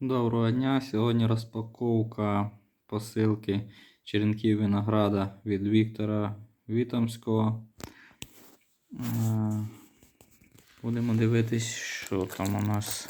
Доброго дня! Сьогодні розпаковка посилки черенків винограда від Віктора Вітомського. Е, Будемо дивитись, що там у нас.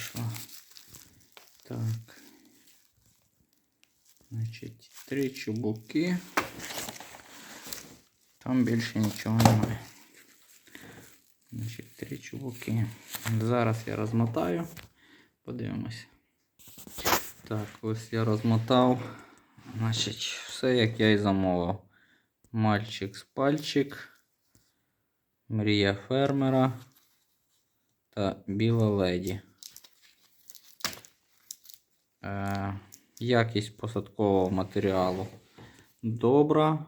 Вийшло. Так. Значить, три чубуки. Там більше нічого немає. Значить, три чубуки. Зараз я розмотаю. Подивимось. Так, ось я розмотав. Значить, все як я і замовив. Мальчик з пальчик. Мрія фермера та біла леді. Е, якість посадкового матеріалу добра,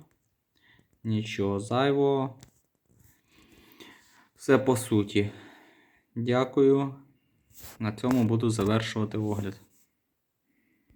нічого зайвого. Все по суті. Дякую. На цьому буду завершувати огляд.